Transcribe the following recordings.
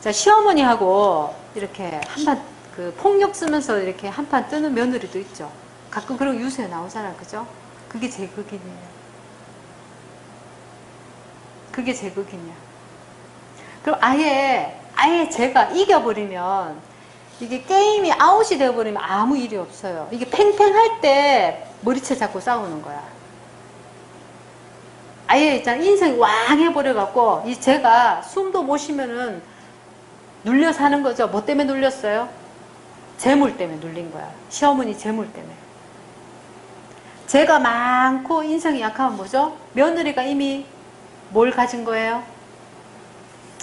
자, 시어머니하고 이렇게 한판 그 폭력 쓰면서 이렇게 한판 뜨는 며느리도 있죠. 가끔 그런 유수에 나오잖아요. 그죠? 그게 제 극이네요. 그게 제 극이냐. 그럼 아예, 아예 제가 이겨버리면 이게 게임이 아웃이 되어버리면 아무 일이 없어요. 이게 팽팽할 때 머리채 잡고 싸우는 거야. 아예 있잖아 인생이 왕 해버려갖고 이 제가 숨도 못 쉬면은 눌려 사는 거죠. 뭐 때문에 눌렸어요? 재물 때문에 눌린 거야. 시어머니 재물 때문에. 제가 많고 인성이 약하면 뭐죠? 며느리가 이미 뭘 가진 거예요?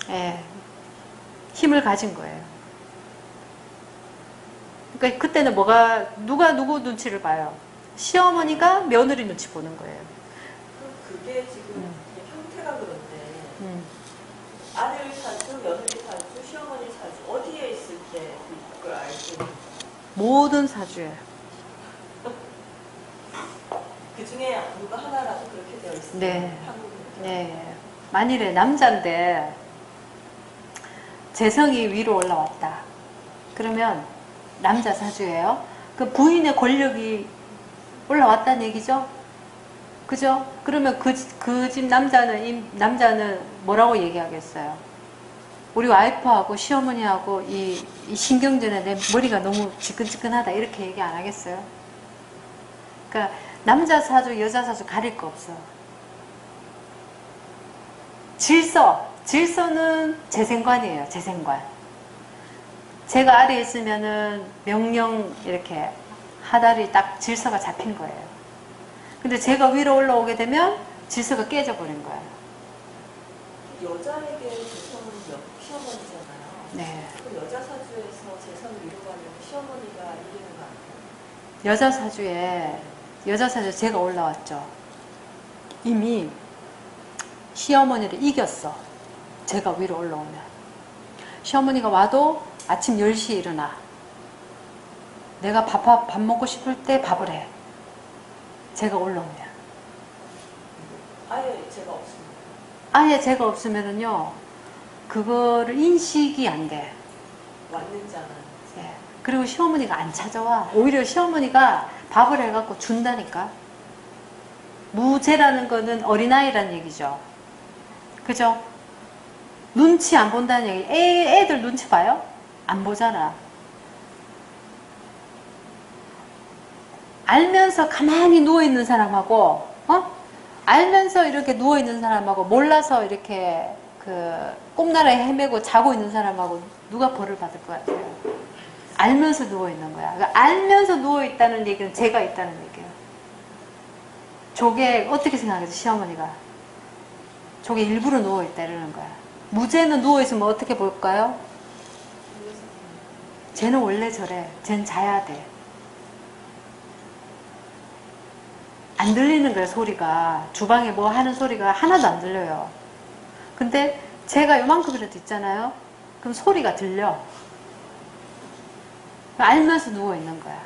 예, 힘을 가진 거예요. 그러니까 그때는 뭐가 누가 누구 눈치를 봐요? 시어머니가 며느리 눈치 보는 거예요. 그게 지금 음. 형태가 그런데 음. 아들 사주, 며느리 사주, 시어머니 사주 어디에 있을 때 그걸 알 수 있는 모든 사주에 그 중에 누가 하나라도 그렇게 되어 있어요. 네. 네. 만일에 남자인데 재성이 위로 올라왔다. 그러면 남자 사주예요. 그 부인의 권력이 올라왔다는 얘기죠. 그죠? 그러면 그그집 남자는 이 남자는 뭐라고 얘기하겠어요? 우리 와이프하고 시어머니하고 이, 이 신경전에 내 머리가 너무 지끈지끈하다 이렇게 얘기 안 하겠어요? 그러니까 남자 사주 여자 사주 가릴 거 없어. 질서. 질서는 재생관이에요. 재생관. 제가 아래에 있으면은 명령 이렇게 하달이 딱 질서가 잡힌 거예요. 근데 제가 위로 올라오게 되면 질서가 깨져버린 거예요. 여자에게 재성은 여- 시어머니잖아요. 네. 그 여자 사주에서 재성이 위로 가면 시어머니가 이기는 거 아니에요? 여자 사주에, 여자 사주에 제가 올라왔죠. 이미 시어머니를 이겼어. 제가 위로 올라오면. 시어머니가 와도 아침 10시에 일어나. 내가 밥, 밥, 밥 먹고 싶을 때 밥을 해. 제가 올라오면. 아예 제가 없습니다. 아예 제가 없으면은요, 그거를 인식이 안 돼. 왔는지 안 왔는지. 예. 그리고 시어머니가 안 찾아와. 오히려 시어머니가 밥을 해갖고 준다니까. 무죄라는 거는 어린아이란 얘기죠. 그죠? 눈치 안 본다는 얘기. 애, 애들 눈치 봐요? 안 보잖아. 알면서 가만히 누워있는 사람하고, 어? 알면서 이렇게 누워있는 사람하고, 몰라서 이렇게 그 꿈나라에 헤매고 자고 있는 사람하고 누가 벌을 받을 것 같아요? 알면서 누워 있는 거야. 그러니까 알면서 누워 있다는 얘기는 제가 있다는 얘기예요. 저게 어떻게 생각해서 시어머니가? 저게 일부러 누워 있다 이러는 거야. 무죄는 누워 있으면 어떻게 볼까요? 쟤는 원래 저래. 쟤는 자야 돼. 안 들리는 거예요, 소리가. 주방에 뭐 하는 소리가 하나도 안 들려요. 근데 제가 요만큼이라도 있잖아요? 그럼 소리가 들려. 알면서 누워있는 거야.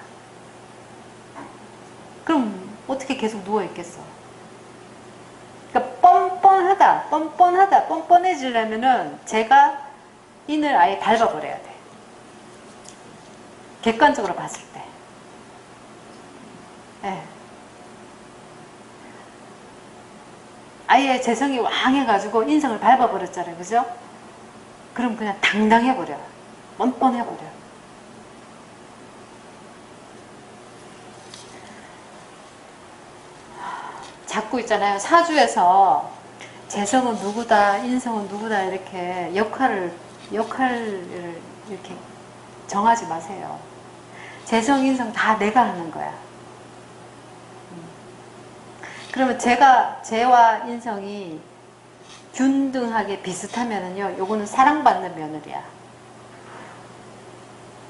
그럼 어떻게 계속 누워있겠어? 그러니까 뻔뻔하다, 뻔뻔하다, 뻔뻔해지려면은 제가 인을 아예 밟아버려야 돼. 객관적으로 봤을 때. 예. 아예 재성이 왕해가지고 인성을 밟아버렸잖아요. 그죠? 그럼 그냥 당당해버려. 뻔뻔해버려. 자꾸 있잖아요. 사주에서 재성은 누구다, 인성은 누구다 이렇게 역할을 역할을 이렇게 정하지 마세요. 재성, 인성 다 내가 하는 거야. 음. 그러면 제가 제와 인성이 균등하게 비슷하면은요, 요거는 사랑받는 며느리야.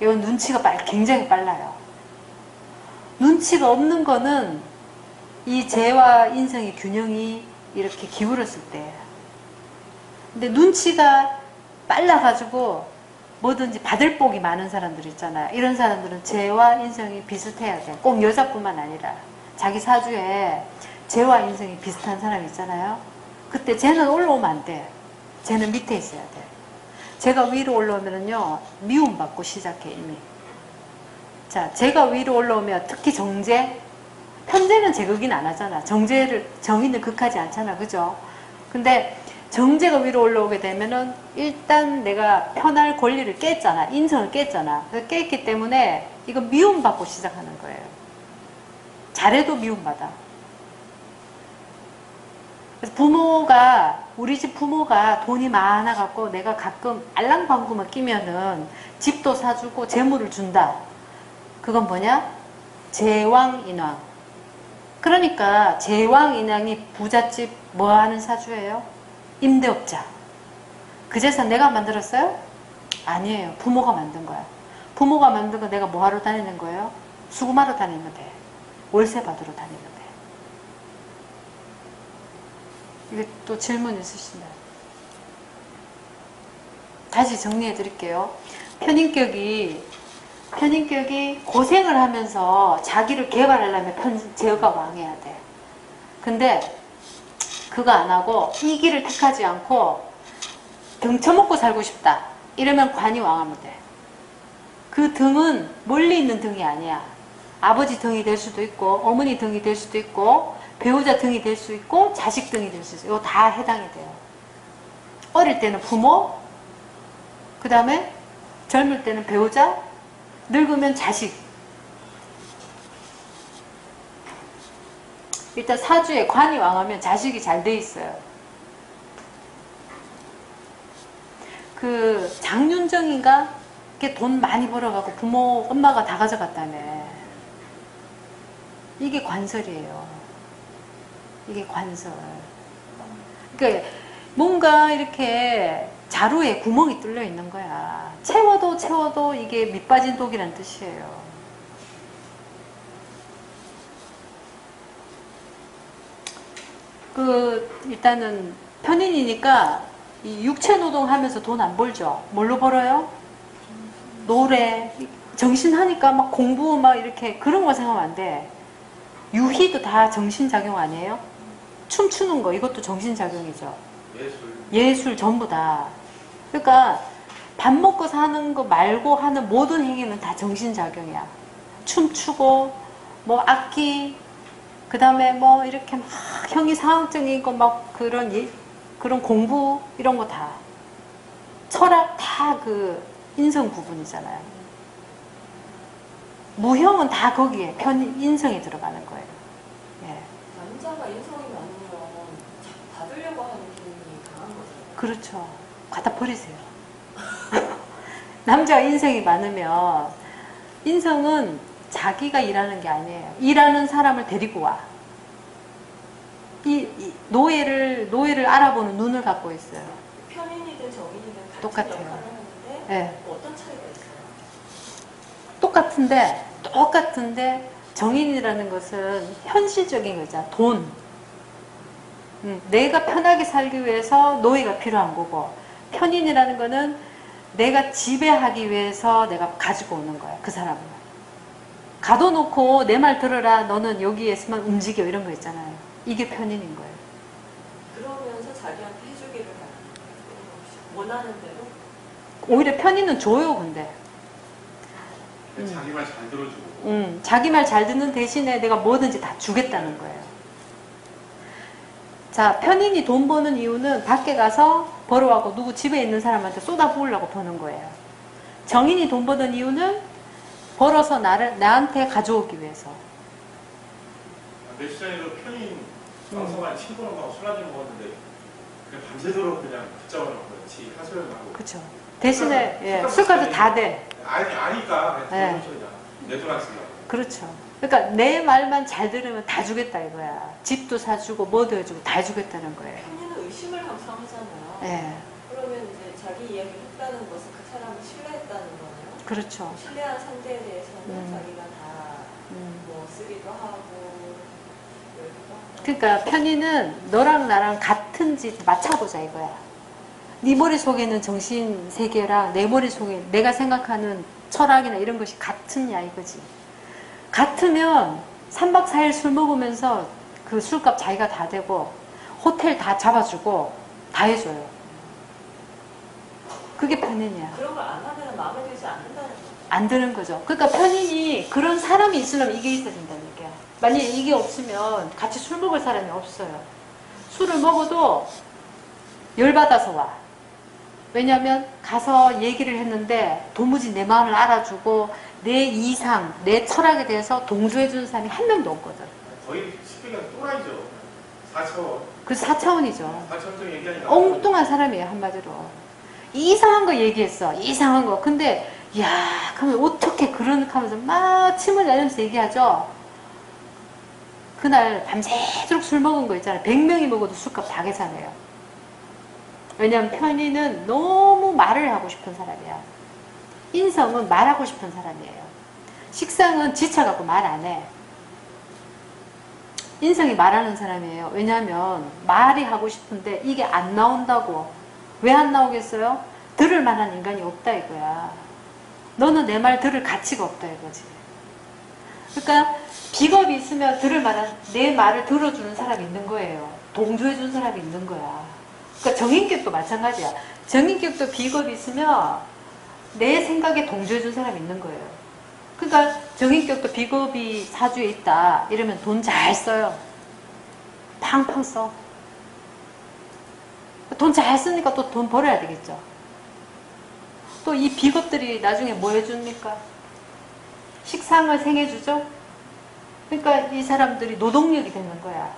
이건 눈치가 빨, 굉장히 빨라요. 눈치가 없는 거는 이 재와 인성의 균형이 이렇게 기울었을 때. 근데 눈치가 빨라가지고 뭐든지 받을 복이 많은 사람들 있잖아요. 이런 사람들은 재와 인성이 비슷해야 돼. 꼭 여자뿐만 아니라. 자기 사주에 재와 인성이 비슷한 사람 있잖아요. 그때 쟤는 올라오면 안 돼. 쟤는 밑에 있어야 돼. 제가 위로 올라오면은요, 미움받고 시작해, 이미. 자, 제가 위로 올라오면 특히 정제, 편제는 제극인 안 하잖아. 정제를, 정의는 극하지 않잖아. 그죠? 근데 정제가 위로 올라오게 되면은 일단 내가 편할 권리를 깼잖아. 인성을 깼잖아. 깼기 때문에 이거 미움받고 시작하는 거예요. 잘해도 미움받아. 그래서 부모가 우리 집 부모가 돈이 많아 갖고 내가 가끔 알랑방구만 끼면은 집도 사주고 재물을 준다. 그건 뭐냐? 제왕인왕. 그러니까 제왕인왕이 부잣집 뭐하는 사주예요? 임대업자. 그 재산 내가 만들었어요? 아니에요. 부모가 만든 거야. 부모가 만든 거 내가 뭐하러 다니는 거예요? 수금하러 다니면 돼. 월세 받으러 다니면 돼. 이게 또 질문 있으신가요? 다시 정리해 드릴게요. 편인격이 편인격이 고생을 하면서 자기를 개발하려면 편, 제어가 왕해야 돼. 근데 그거 안 하고 이 길을 택하지 않고 등쳐먹고 살고 싶다. 이러면 관이 왕하면 돼. 그 등은 멀리 있는 등이 아니야. 아버지 등이 될 수도 있고, 어머니 등이 될 수도 있고, 배우자 등이 될 수 있고, 자식 등이 될 수 있어. 이거 다 해당이 돼요. 어릴 때는 부모, 그 다음에 젊을 때는 배우자, 늙으면 자식. 일단 사주에 관이 왕하면 자식이 잘 돼 있어요. 그 장윤정인가? 걔돈 많이 벌어갖고 부모, 엄마가 다 가져갔다며. 이게 관설이에요. 이게 관설. 그러니까 뭔가 이렇게 자루에 구멍이 뚫려 있는 거야. 채워도 채워도 이게 밑빠진 독이란 뜻이에요. 그 일단은 편인이니까 이 육체 노동하면서 돈 안 벌죠. 뭘로 벌어요? 노래, 정신 하니까 막 공부 막 이렇게 그런 거 생각하면 안 돼. 유희도 다 정신작용 아니에요? 춤추는 거 이것도 정신작용이죠. 예술 예술 전부 다. 그러니까 밥 먹고 사는 거 말고 하는 모든 행위는 다 정신작용이야. 춤추고, 뭐 악기, 그 다음에 뭐 이렇게 막 형이 상학적인 거 막 그런 예, 그런 공부 이런 거 다. 철학 다 그 인성 부분이잖아요. 무형은 다 거기에 편 인성에 들어가는 거예요. 예. 남자가 인성이 많으면 자- 받으려고 하는 기능이 강한 거잖아요. 그렇죠. 갖다 버리세요. 남자가 인성이 많으면 인성은 자기가 일하는 게 아니에요. 일하는 사람을 데리고 와. 이, 이 노예를 노예를 알아보는 눈을 갖고 있어요. 편인이든 정인이든 똑같아요. 예. 어떤 차이가 있어요? 똑같은데 똑같은데 정인이라는 것은 현실적인 거죠. 돈. 음, 내가 편하게 살기 위해서 노예가 필요한 거고 편인이라는 거는 내가 지배하기 위해서 내가 가지고 오는 거야. 그 사람을. 가둬놓고 내 말 들어라. 너는 여기에서만 움직여. 이런 거 있잖아요. 이게 편인인 거예요. 그러면서 자기한테 해주기를 바라는 원하는 대로 오히려 편인은 줘요. 근데. 음. 자기 말 잘 들어주고 음, 자기 말 잘 듣는 대신에 내가 뭐든지 다 주겠다는 거예요. 자, 편인이 돈 버는 이유는 밖에 가서 벌어와고 누구 집에 있는 사람한테 쏟아부으려고 버는 거예요. 정인이 돈 버는 이유는 벌어서 나를, 나한테 가져오기 위해서. 내 시장에도 편인 방송한 친구랑하고 술 한잔 먹었는데 그냥 밤새도록 그냥 붙잡아놓고 같이 하소연 하고 그쵸. 대신에, 예, 술값도 다 돼. 아니 아니까 그냥 네. 내 돈안 쓰려고 그렇죠. 그러니까 내 말만 잘 들으면 다 주겠다 이거야. 집도 사주고 뭐도 해주고 다 주겠다는 거예요. 편인은 의심을 항상 하잖아요. 예, 그러면 이제 자기 이야기를 했다는 것은 그 사람을 신뢰했다는 거네요. 그렇죠. 신뢰한 상대에 대해서는 음. 자기가 다 음. 뭐 쓰기도 하고 열기도 하고 그러니까 편의는 너랑 나랑 같은지 맞춰보자 이거야. 네 머릿속에는 정신 세계랑 내 머릿속에 내가 생각하는 철학이나 이런 것이 같으냐 이거지. 같으면 3박 4일 술 먹으면서 그 술값 자기가 다 대고 호텔 다 잡아주고 다 해줘요. 그게 편인이야. 그런 걸 안 하면 마음에 들지 않는다는 거. 안 드는 거죠. 그러니까 편인이 그런 사람이 있으려면 이게 있어야 된다는 얘기야. 만약에 이게 없으면 같이 술 먹을 사람이 없어요. 술을 먹어도 열받아서 와. 왜냐면 가서 얘기를 했는데 도무지 내 마음을 알아주고 내 이상, 내 철학에 대해서 동조해주는 사람이 한 명도 없거든. 거의 쉽게 얘기하면 또라이죠. 4차원. 그 4차원이죠. 4차원적 얘기하니까. 엉뚱한 사람이에요, 한마디로. 이상한 거 얘기했어. 이상한 거. 근데, 야, 그러면 어떻게 그런 하면서 막 침을 내면서 얘기하죠? 그날 밤새도록 술 먹은 거 있잖아요. 100명이 먹어도 술값 다 계산해요. 왜냐면 편의는 너무 말을 하고 싶은 사람이야. 인성은 말하고 싶은 사람이에요. 식상은 지쳐갖고 말 안 해. 인성이 말하는 사람이에요. 왜냐하면 말이 하고 싶은데 이게 안 나온다고. 왜 안 나오겠어요? 들을 만한 인간이 없다 이거야. 너는 내 말 들을 가치가 없다 이거지. 그러니까 비겁이 있으면 들을 만한 내 말을 들어주는 사람이 있는 거예요. 동조해주는 사람이 있는 거야. 그러니까 정인격도 마찬가지야. 정인격도 비겁이 있으면 내 생각에 동조해주는 사람이 있는 거예요. 그러니까 정인격도 비겁이 사주에 있다 이러면 돈 잘 써요. 팡팡 써. 돈 잘 쓰니까 또 돈 벌어야 되겠죠. 또 이 비겁들이 나중에 뭐 해줍니까? 식상을 생해주죠? 그러니까 이 사람들이 노동력이 되는 거야.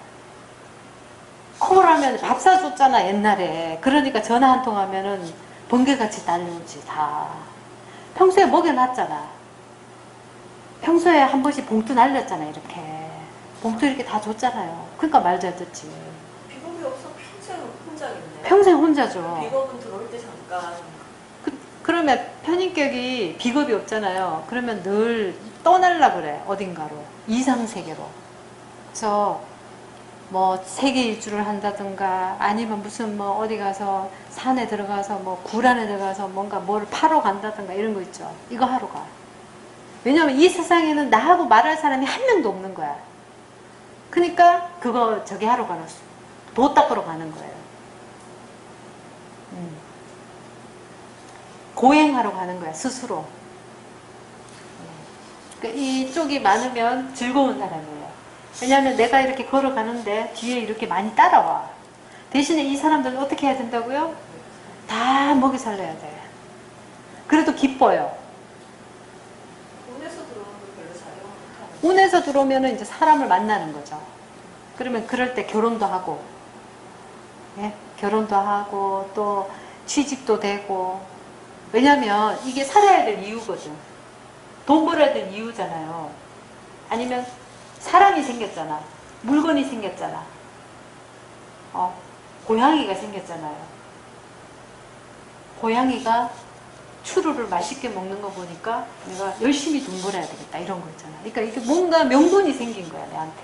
콜하면 밥 사줬잖아, 옛날에. 그러니까 전화 한 통 하면은 번개같이 달려오지, 다. 평소에 먹여놨잖아. 평소에 한 번씩 봉투 날렸잖아, 이렇게. 봉투 이렇게 다 줬잖아요. 그러니까 말 잘 듣지. 비겁이 없어 평생 혼자겠네. 평생 혼자죠. 비겁은 들어올 때 잠깐. 그, 그러면 편인격이 비겁이 없잖아요. 그러면 늘 떠날라 그래 어딘가로 이상 세계로. 그래서 뭐 세계 일주를 한다든가 아니면 무슨 뭐 어디 가서 산에 들어가서 뭐 굴안에 들어가서 뭔가 뭘 파러 간다든가 이런 거 있죠. 이거 하러 가. 왜냐면 이 세상에는 나하고 말할 사람이 한 명도 없는 거야. 그러니까 그거 저기 하러 가는 도 닦으러 가는 거예요. 음. 고행하러 가는 거야 스스로. 그러니까 이쪽이 많으면 즐거운 사람이에요. 왜냐하면 내가 이렇게 걸어가는데 뒤에 이렇게 많이 따라와. 대신에 이 사람들은 어떻게 해야 된다고요? 다 먹이 살려야 돼. 그래도 기뻐요. 운에서 들어오는 거 별로 못하는. 운에서 들어오면 이제 사람을 만나는 거죠. 그러면 그럴 때 결혼도 하고, 예? 결혼도 하고, 또 취직도 되고, 왜냐면 이게 살아야 될 이유거든. 돈 벌어야 될 이유잖아요. 아니면 사람이 생겼잖아. 물건이 생겼잖아. 어, 고양이가 생겼잖아요. 고양이가 추루를 맛있게 먹는 거 보니까 내가 열심히 돈 벌어야 되겠다 이런 거 있잖아. 그러니까 이게 뭔가 명분이 생긴 거야 내한테.